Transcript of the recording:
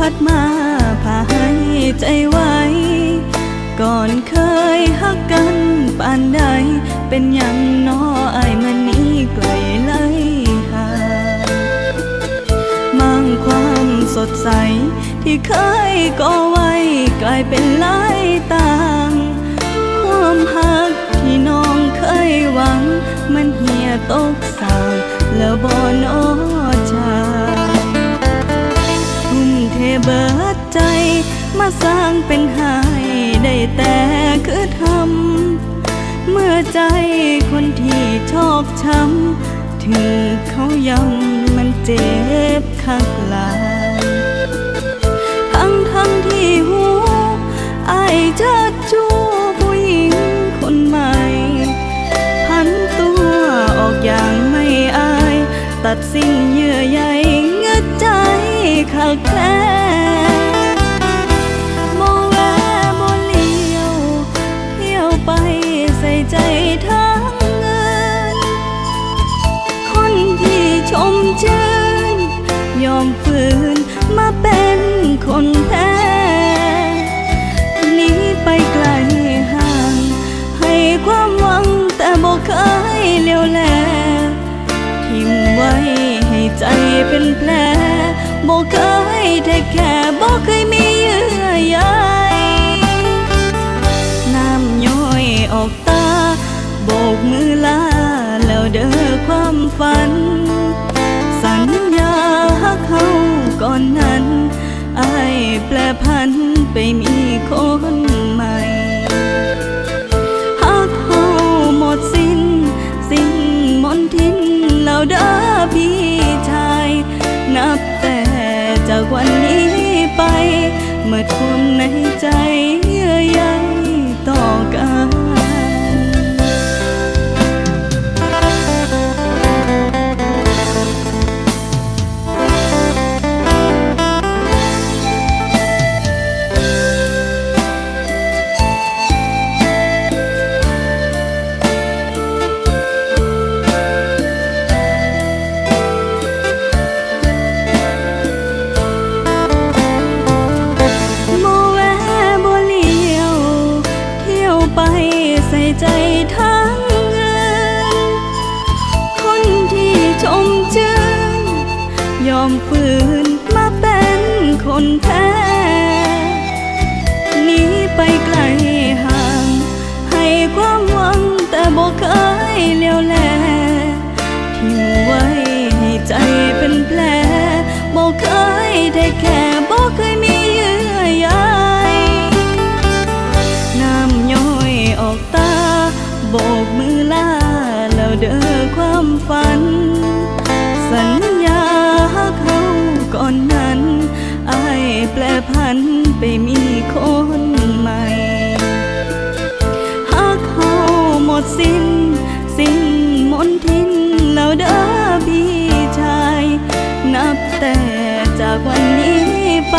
พัดมาพาให้ใจไวก่อนเคยหักกันปานใด เป็นอย่างน้อไอ้มันนี้ไกลไลยห่างมั่งความสดใส ที่เคยก่อไว้ กลายเป็นลายต่าง ความหักที่น้องเคยหวัง มันเหี่ยตกสางแล้วบอก สร้างเป็นหายได้แต่คือทำเมื่อใจคนที่ชอกช้ำถึงเขายังมันเจ็บข้างหลา คนแพ้หนีไปไกลห่าง ให้ความหวังแต่บอกเคยเลี้ยวแลทิมไว้ให้ใจเป็นแผลบอกเคยแท้แค่บอกเคยมี พันไปมีคนใหม่หากเฮาหมดสิ้น สิ้นมนทินแล้วเด้อพี่ชาย นับแต่จากวันนี้ไปเมื่อท่วมในใจ อมฝืนมาเป็นคนแพ้หนีไปไกลห่าง ให้ความหวังแต่บอกเคยเลี้ยวแลทิ้งไว้ให้ใจเป็นแผลบอกเคยได้แค่บอกเคยมีเยื่อใยน้ำย้อยออกตาโบกมือ และพันไปมีคนใหม่ หากเขาหมดสิ้น สิ้นมนทินแล้วเด้อพี่ชาย นับแต่จากวันนี้ไป